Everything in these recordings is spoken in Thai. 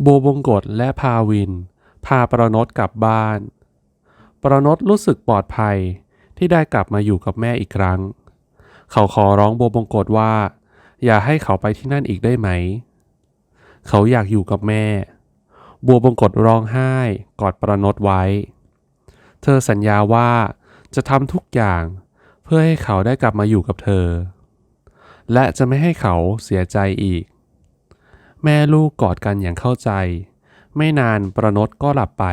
โบบงกฎและพาวิน พาประนดกลับบ้าน ประนดรู้สึกปลอดภัยที่ได้กลับมาอยู่กับแม่อีกครั้ง เขาขอร้องโบบงกฎว่า อย่าให้เขาไปที่นั่นอีกได้ไหม เขาอยากอยู่กับแม่ บัวบงกฎร้องไห้กอดประนดไว้ เธอสัญญาว่าจะทำทุกอย่างเพื่อให้เขาได้กลับมาอยู่กับเธอ และจะไม่ให้เขาเสียใจอีก แม่ลูกกอดกันอย่างเข้าใจ ไม่นานประนดก็หลับไป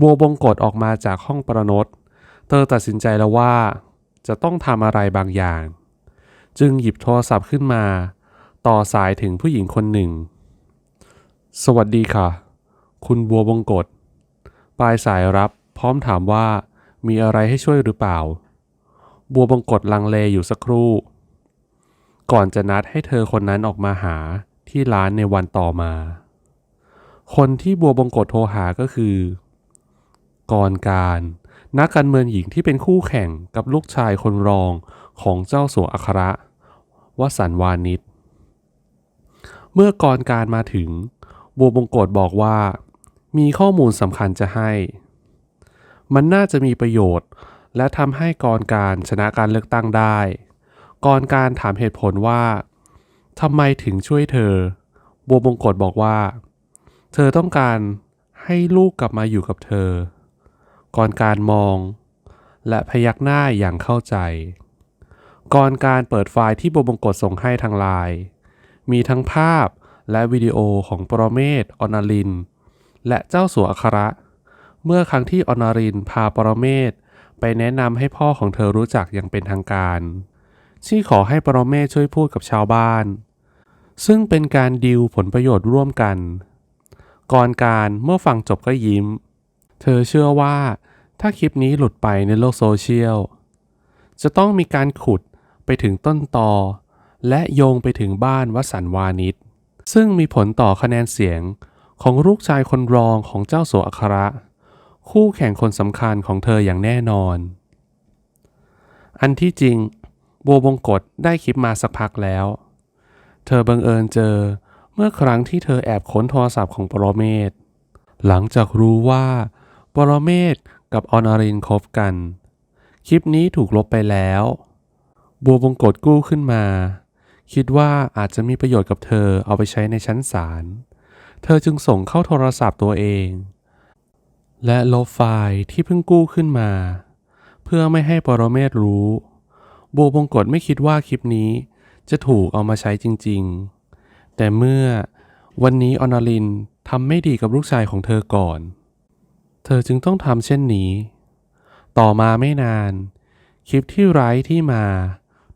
บัวบงกฎออกมาจากห้องประนดเธอตัดสินใจแล้วว่า จะต้องทำอะไรบางอย่าง จึงหยิบโทรศัพท์ขึ้นมา ต่อสายถึงผู้หญิงคนหนึ่ง สวัสดีค่ะ คุณบัวบงกฎปลายสายรับพร้อมถามว่ามีอะไรให้ช่วยหรือเปล่า บัวบงกฎลังเลอยู่สักครู่ ก่อนจะนัดให้เธอคนนั้นออกมาหาที่ร้านในวันต่อมา คนที่บัวบงกฎโทรหาก็คือกรการนักการเมืองหญิงที่เป็นคู่แข่งกับลูกชายคนรองของเจ้าสัวอัครวสันวานิชเมื่อกรการมาถึง บัวบงกฎบอกว่า มีข้อมูลสำคัญจะให้ มันน่าจะมีประโยชน์ และทำให้กรการชนะการเลือกตั้งได้ กรการถามเหตุผลว่าทำไมถึงช่วยเธอ บัวบงกฎบอกว่า เธอต้องการให้ลูกกลับมาอยู่กับเธอกรการมอง และพยักหน้าอย่างเข้าใจกรการเปิดไฟล์ที่บัวบงกฎส่งให้ทางไลน์มีทั้งภาพและวิดีโอของปรเมศอนาลิน และเจ้าสัวอัคระ เมื่อครั้งที่อนารินพาปรเมศไปแนะนำให้พ่อของเธอรู้จักอย่างเป็นทางการ ที่ขอให้ปรเมศช่วยพูดกับชาวบ้าน ซึ่งเป็นการดิวผลประโยชน์ร่วมกัน ก่อนการเมื่อฟังจบก็ยิ้ม เธอเชื่อว่าถ้าคลิปนี้หลุดไปในโลกโซเชียล จะต้องมีการขุดไปถึงต้นตอ และโยงไปถึงบ้านวสันวานิชซึ่งมีผลต่อคะแนนเสียงของลูกชายคนรองของเจ้าสัวอัคระ คู่แข่งคนสำคัญของเธออย่างแน่นอน อันที่จริง บัวบงกฎได้คลิปมาสักพักแล้ว เธอบังเอิญเจอเมื่อครั้งที่เธอแอบค้นโทรศัพท์ของปรเมศ หลังจากรู้ว่าปรเมศกับออนารินคบกัน คลิปนี้ถูกลบไปแล้ว บัวบงกฎกู้ขึ้นมา คิดว่าอาจจะมีประโยชน์กับเธอเอาไปใช้ในชั้นศาล เธอจึงส่งเข้าโทรศัพท์ตัวเอง และลบไฟล์ที่เพิ่งกู้ขึ้นมา เพื่อไม่ให้ปรเมศรู้ บัวบงกฎไม่คิดว่าคลิปนี้จะถูกเอามาใช้จริงๆ แต่เมื่อวันนี้อนาลินทำไม่ดีกับลูกชายของเธอก่อน เธอจึงต้องทำเช่นนี้ ต่อมาไม่นาน คลิปที่ไร้ที่มา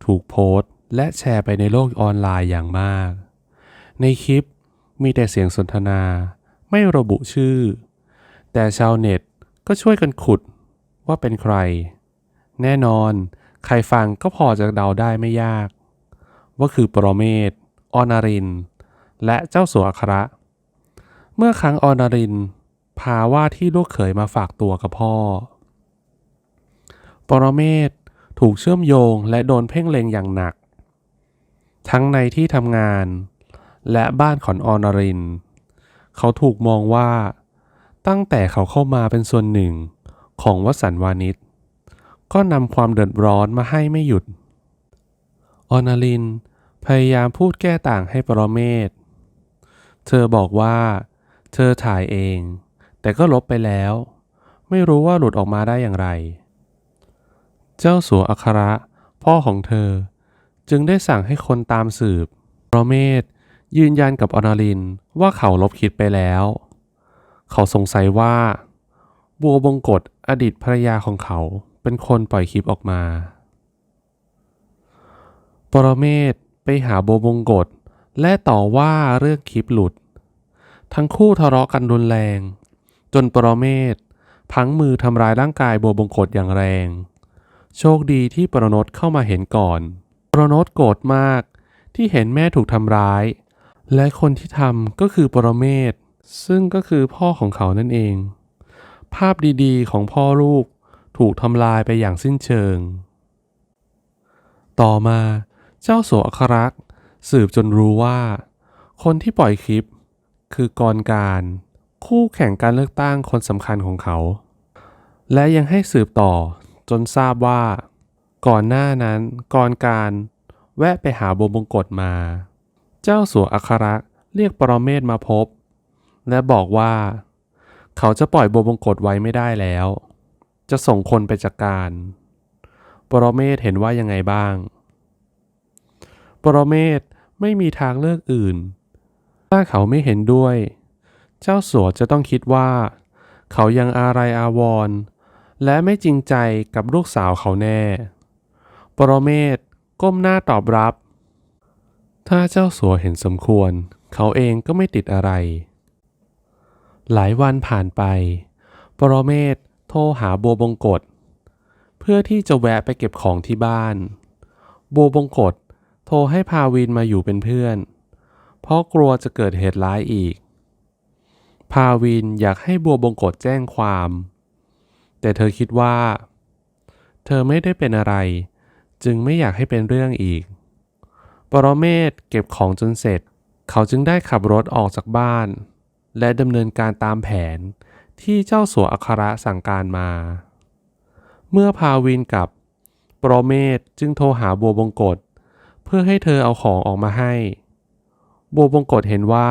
ถูกโพสต์และแชร์ไปในโลกออนไลน์อย่างมาก ในคลิปมีแต่เสียงสนทนา ไม่ระบุชื่อ แต่ชาวเน็ตก็ช่วยกันขุดว่าเป็นใคร แน่นอน ใครฟังก็พอจะเดาได้ไม่ยาก ว่าคือปรเมศออนาริน และเจ้าสัวอัคระ เมื่อครั้งออนาริน พาว่าที่ลูกเขยมาฝากตัวกับพ่อ ปรเมศถูกเชื่อมโยงและโดนเพ่งเล็งอย่างหนัก ทั้งในที่ทำงาน และบ้านของออนาริน เขาถูกมองว่า ตั้งแต่เขาเข้ามาเป็นส่วนหนึ่งของวสันวานิช ก็นำความเดือดร้อนมาให้ไม่หยุดอนาลิน พยายามพูดแก้ต่างให้ปรเมศ เธอบอกว่า เธอถ่ายเอง แต่ก็ลบไปแล้ว ไม่รู้ว่าหลุดออกมาได้อย่างไร เจ้าสัวอัคระ พ่อของเธอ จึงได้สั่งให้คนตามสืบ ปรเมศยืนยันกับอนาลินว่าเขาลบคลิปไปแล้ว เขาสงสัยว่า บัวบงกฎอดีตภรรยาของเขา เป็นคนปล่อยคลิปออกมา ปรเมศไปหาโบวบงกฎและต่อว่าเรื่องคลิปหลุด ทั้งคู่ทะเลาะกันรุนแรง จนปรเมศพังมือทำร้ายร่างกายโบวบงกฎอย่างแรง โชคดีที่ปรนดเข้ามาเห็นก่อน ปรนดโกรธมากที่เห็นแม่ถูกทำร้าย และคนที่ทำก็คือปรเมศซึ่งก็คือพ่อของเขานั่นเอง ภาพดีๆ ของพ่อลูก ถูกทำลายไปอย่างสิ้นเชิง ต่อมาเจ้าสัวอัครักษ์สืบจนรู้ว่า คนที่ปล่อยคลิป คือกรการ คู่แข่งการเลือกตั้งคนสำคัญของเขา และยังให้สืบต่อจนทราบว่า ก่อนหน้านั้นกรการแวะไปหาบัวบงกฎมา เจ้าสัวอัครักษ์เรียกปรเมศมาพบ และบอกว่า เขาจะปล่อยบัวบงกฎไว้ไม่ได้แล้ว จะส่งคนไปจัดการ ปรเมศเห็นว่ายังไงบ้าง ปรเมศไม่มีทางเลือกอื่น ถ้าเขาไม่เห็นด้วย เจ้าสัวจะต้องคิดว่า เขายังอาลัยอาวรณ์และไม่จริงใจกับลูกสาวเขาแน่ ปรเมศก้มหน้าตอบรับ ถ้าเจ้าสัวเห็นสมควร เขาเองก็ไม่ติดอะไร หลายวันผ่านไป ปรเมศ โทรหาบัวบงกฎเพื่อที่จะแวะไปเก็บของที่บ้าน บัวบงกฎโทรให้พาวินมาอยู่เป็นเพื่อน เพราะกลัวจะเกิดเหตุร้ายอีก พาวินอยากให้บัวบงกฎแจ้งความ แต่เธอคิดว่า เธอไม่ได้เป็นอะไร จึงไม่อยากให้เป็นเรื่องอีก ปรเมศเก็บของจนเสร็จ เขาจึงได้ขับรถออกจากบ้าน และดำเนินการตามแผน ที่เจ้าสัวอัคระสั่งการมา เมื่อพาวินกับโปรเมศจึงโทรหาบัวบงกฎเพื่อให้เธอเอาของออกมาให้ บัวบงกฎเห็นว่า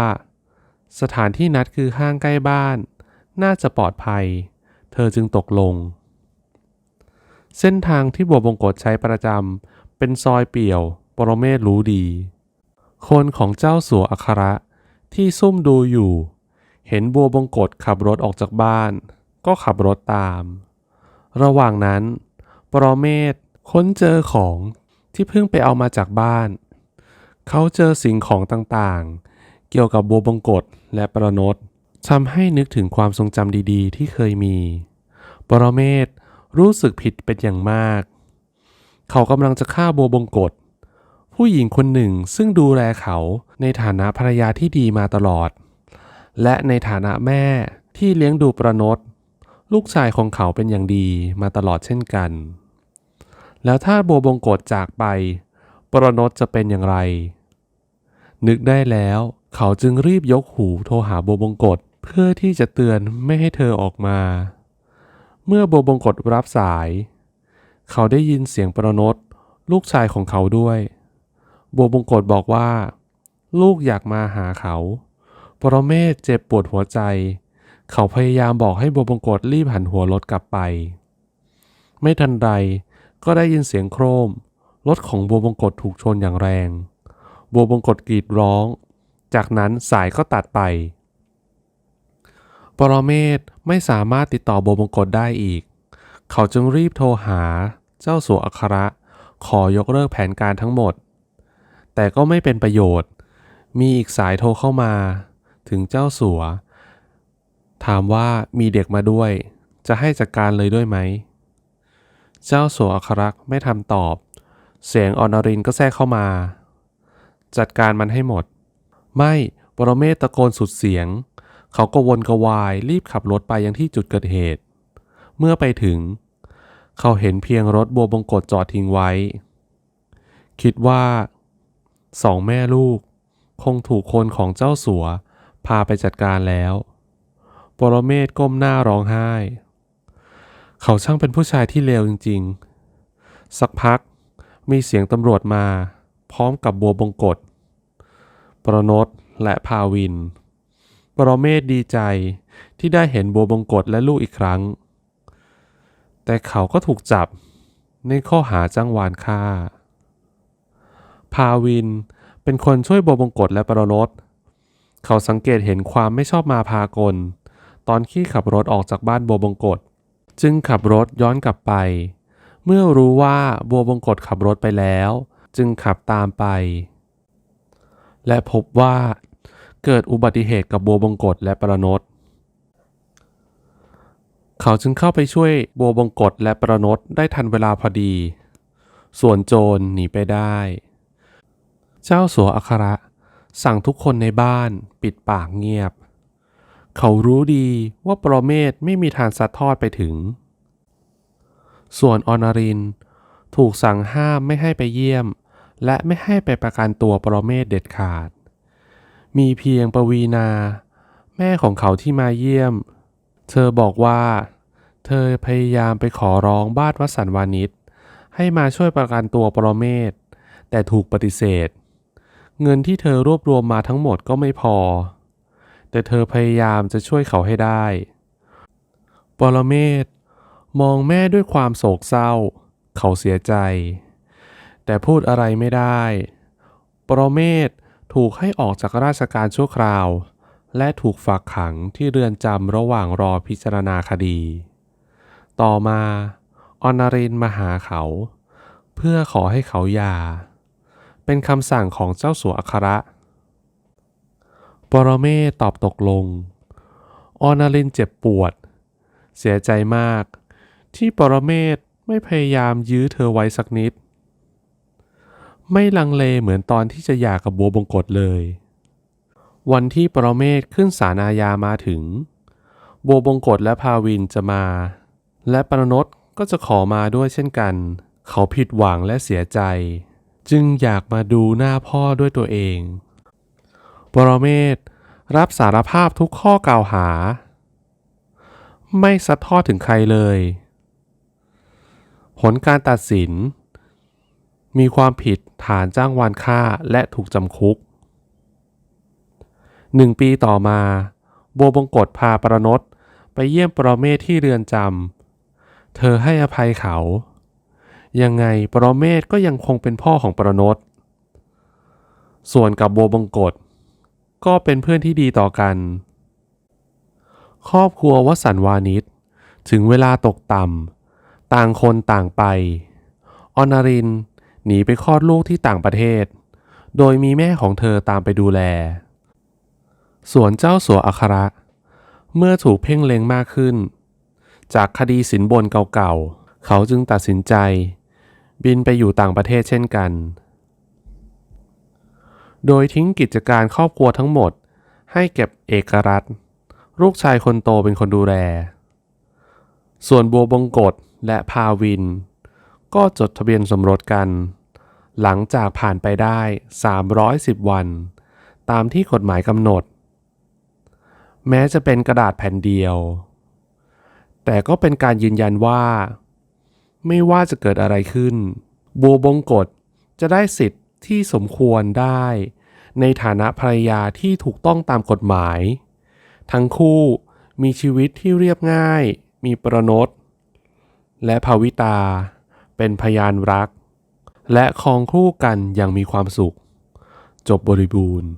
สถานที่นัดคือห้างใกล้บ้าน น่าจะปลอดภัย เธอจึงตกลง เส้นทางที่บัวบงกฎใช้ประจำเป็นซอยเปี่ยวปรเมศรู้ดี คนของเจ้าสัวอัคระที่ซุ่มดูอยู่ เห็นบัวบงกฎขับรถออกจากบ้าน ก็ขับรถตาม ระหว่างนั้น ปรเมศค้นเจอของที่เพิ่งไปเอามาจากบ้าน เขาเจอสิ่งของต่างๆ เกี่ยวกับบัวบงกฎและประนดทำให้นึกถึงความทรงจำดีๆ ที่เคยมี ปรเมศรู้สึกผิดเป็นอย่างมาก เขากำลังจะฆ่าบัวบงกฎผู้หญิงคนหนึ่งซึ่งดูแลเขาในฐานะภรรยาที่ดีมาตลอด และในฐานะแม่ที่เลี้ยงดูประนดลูกชายของเขาเป็นอย่างดีมาตลอดเช่นกัน แล้วถ้าบัวบงกฎจากไป ประนดจะเป็นอย่างไร นึกได้แล้วเขาจึงรีบยกหูโทรหาบัวบงกฎเพื่อที่จะเตือนไม่ให้เธอออกมา เมื่อบัวบงกฎรับสาย เขาได้ยินเสียงประนดลูกชายของเขาด้วยบัวบงกฎบอกว่า ลูกอยากมาหาเขา ปรเมศเจ็บปวดหัวใจ เขาพยายามบอกให้บัวบงกฎรีบหันหัวรถกลับไป ไม่ทันไรก็ได้ยินเสียงโครม รถของบัวบงกฎถูกชนอย่างแรง บัวบงกฎกรีดร้อง จากนั้นสายก็ตัดไป ปรเมศไม่สามารถติดต่อบัวบงกฎได้อีก เขาจึงรีบโทรหาเจ้าสัวอัคระ ขอยกเลิกแผนการทั้งหมด แต่ก็ไม่เป็นประโยชน์ มีอีกสายโทรเข้ามา ถึงเจ้าสัว ถามว่ามีเด็กมาด้วย จะให้จัดการเลยด้วยไหม เจ้าสัวอัครรักษ์ไม่ทำตอบ เสียงออนอรินก็แทรกเข้ามา จัดการมันให้หมด ไม่ปรเมศตะโกนสุดเสียง เขาก็วนกวายรีบขับรถไปยังที่จุดเกิดเหตุ เมื่อไปถึง เขาเห็นเพียงรถบัวบงกฎจอดทิ้งไว้ คิดว่าสองแม่ลูก คงถูกคนของเจ้าสัว พาไปจัดการแล้วปรเมศก้มหน้าร้องไห้ เขาช่างเป็นผู้ชายที่เลวจริง ๆ สักพักมีเสียงตำรวจมา พร้อมกับบัวบงกฎประนดและพาวิน ปรเมศดีใจที่ได้เห็นบัวบงกฎและลูกอีกครั้ง แต่เขาก็ถูกจับในข้อหาจ้างวานฆ่า พาวินเป็นคนช่วยบัวบงกฎและปรนด เขาสังเกตเห็นความไม่ชอบมาพากล ตอนที่ขับรถออกจากบ้านบัวบงกฎจึงขับรถย้อนกลับไป เมื่อรู้ว่าบัวบงกฎขับรถไปแล้ว จึงขับตามไป และพบว่าเกิดอุบัติเหตุกับบัวบงกฎและประนดเขาจึงเข้าไปช่วยบัวบงกฎและประนดได้ทันเวลาพอดี ส่วนโจรหนีไปได้ เจ้าสัวอัคระ สั่งทุกคนในบ้านปิดปากเงียบ เขารู้ดีว่าปรเมศไม่มีทางซัดทอดไปถึง ส่วนอนารินถูกสั่งห้ามไม่ให้ไปเยี่ยม และไม่ให้ไปประกันตัวปรเมศเด็ดขาด มีเพียงปวีนา แม่ของเขาที่มาเยี่ยม เธอบอกว่า เธอพยายามไปขอร้องบ้านวสันวานิชให้มาช่วยประกันตัวปรเมศแต่ถูกปฏิเสธ เงินที่เธอรวบรวมมาทั้งหมดก็ไม่พอ แต่เธอพยายามจะช่วยเขาให้ได้ ปรเมศมองแม่ด้วยความโศกเศร้า เขาเสียใจ แต่พูดอะไรไม่ได้ ปรเมศถูกให้ออกจากราชการชั่วคราว และถูกฝากขังที่เรือนจำระหว่างรอพิจารณาคดี ต่อมา อนารินมาหาเขา เพื่อขอให้เขาย่า เป็นคำสั่งของเจ้าสัวอัคระ ปรเมศตอบตกลงอนารินเจ็บปวด เสียใจมาก ที่ปรเมศไม่พยายามยื้อเธอไว้สักนิด ไม่ลังเลเหมือนตอนที่จะหย่ากับบัวบงกฎเลย วันที่ปรเมศขึ้นศาลอาญามาถึง บัวบงกฎและพาวินจะมา และปรนดก็จะขอมาด้วยเช่นกัน เขาผิดหวังและเสียใจ จึงอยากมาดูหน้าพ่อด้วยตัวเองปรเมศรับสารภาพทุกข้อกล่าวหา ไม่ซัดทอดถึงใครเลย ผลการตัดสิน มีความผิดฐานจ้างวานฆ่าและถูกจำคุกหนึ่งปีต่อมา โบบงกฎพาประนดไปเยี่ยมปรเมศที่เรือนจำ เธอให้อภัยเขา ยังไงปรเมศก็ยังคงเป็นพ่อของปรนดส่วนกับโบบงกฎก็เป็นเพื่อนที่ดีต่อกัน ครอบครัววสันวานิชถึงเวลาตกต่ำต่างคนต่างไป อนารินหนีไปคลอดลูกที่ต่างประเทศ โดยมีแม่ของเธอตามไปดูแล ส่วนเจ้าสัวอัคระ เมื่อถูกเพ่งเล็งมากขึ้น จากคดีสินบนเก่าๆ เขาจึงตัดสินใจ บินไปอยู่ต่างประเทศเช่นกัน โดยทิ้งกิจการครอบครัวทั้งหมด ให้เก็บเอกรัฐลูกชายคนโตเป็นคนดูแล ส่วนบัวบงกฎและพาวิน ก็จดทะเบียนสมรสกัน หลังจากผ่านไปได้ 310 วัน ตามที่กฎหมายกำหนด แม้จะเป็นกระดาษแผ่นเดียว แต่ก็เป็นการยืนยันว่า ไม่ว่าจะเกิดอะไรขึ้นบัวบงกฎจะได้สิทธิ์ที่สมควรได้ ในฐานะภรรยาที่ถูกต้องตามกฎหมาย ทั้งคู่มีชีวิตที่เรียบง่าย มีประนดและภาวิตา เป็นพยานรัก และครองคู่กันอย่างมีความสุข จบบริบูรณ์